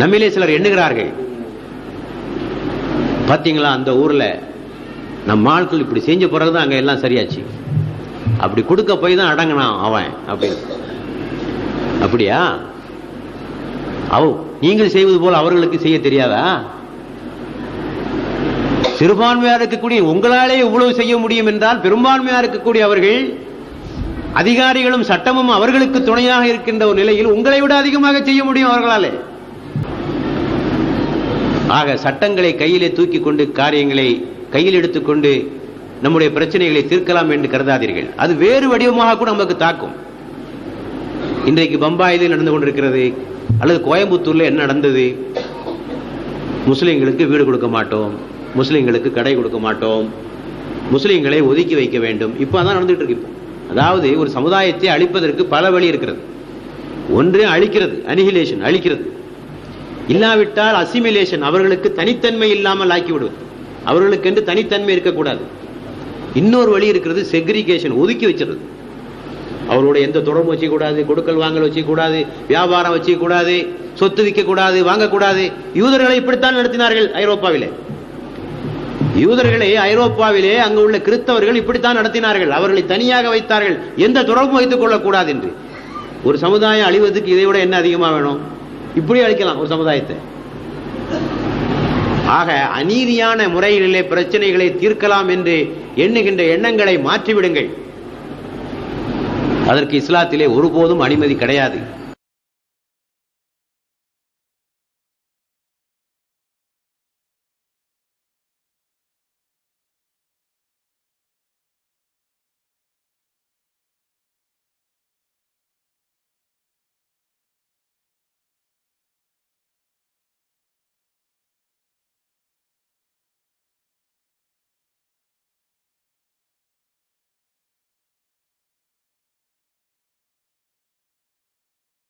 நம்மிலே சிலர் எண்ணுகிறார்கள். பாத்தீங்களா அந்த ஊர்ல நம்ம ஆட்கள் இப்படி செஞ்ச பிறகுதான் அங்க எல்லாம் சரியாச்சு. அப்படி கொடுக்க போய் தான் அடங்கினான் அவன் அப்படின்னு. அப்படியா? அவ நீங்கள் செய்வது போல அவர்களுக்கு செய்ய தெரியாதா? சிறுபான்மையா இருக்கக்கூடிய உங்களாலே இவ்வளவு செய்ய முடியும் என்றால் பெரும்பான்மையா இருக்கக்கூடிய அவர்கள் அதிகாரிகளும் சட்டமும் அவர்களுக்கு துணையாக இருக்கின்ற ஒரு நிலையில் உங்களை விட அதிகமாக செய்ய முடியும் அவர்களாலே. ஆக சட்டங்களை கையிலே தூக்கி கொண்டு காரியங்களை கையில் எடுத்துக்கொண்டு நம்முடைய பிரச்சனைகளை தீர்க்கலாம் என்று கருதாதீர்கள். அது வேறு வடிவமாக கூட நமக்கு தாக்கும். இன்றைக்கு பம்பாயில் நடந்து கொண்டிருக்கிறது. அல்லது கோயம்புத்தூர்ல என்ன நடந்தது? முஸ்லிம்களுக்கு வீடு கொடுக்க மாட்டோம். முஸ்லிம்களுக்கு கடை கொடுக்க மாட்டோம். முஸ்லிம்களை ஒதுக்கி வைக்க வேண்டும். இப்போ அதான் நடந்துட்டு இருக்கு அதாவது ஒரு சமுதாயத்தை அழிப்பதற்கு பல வழி இருக்கிறது. ஒன்று அழிக்கிறது அனிஹிலேஷன் அழிக்கிறது. இல்லாவிட்டால் அசிமிலேஷன் அவர்களுக்கு தனித்தன்மை இல்லாமல் ஆக்கி விடுவது அவர்களுக்கென்று தனித்தன்மை இருக்கக்கூடாது. இன்னொரு வழி இருக்கிறது செக்ரிகேஷன் ஒதுக்கி வச்சிருது அவரோட எந்த தொடர்பு வச்சுக்கூடாது கொடுக்கல் வாங்கல் வச்சுக்கூடாது வியாபாரம் வச்சுக்கூடாது சொத்து விற்கக்கூடாது வாங்கக்கூடாது. யூதர்களை இப்படித்தான் நடத்தினார்கள் ஐரோப்பாவிலே. யூதர்களை ஐரோப்பாவிலே அங்கு உள்ள கிறிஸ்தவர்கள் இப்படித்தான் நடத்தினார்கள். அவர்களை தனியாக வைத்தார்கள். எந்த தொடர்பும் வைத்துக் கொள்ளக்கூடாது என்று. ஒரு சமுதாயம் அழிவதற்கு இதை விட என்ன அதிகமாக வேணும்? இப்படி அழிக்கலாம் ஒரு சமுதாயத்தை. ஆக அநீதியான முறையிலே பிரச்சனைகளை தீர்க்கலாம் என்று எண்ணுகின்ற எண்ணங்களை மாற்றிவிடுங்கள். அதற்கு இஸ்லாத்திலே ஒருபோதும் அனுமதி கிடையாது.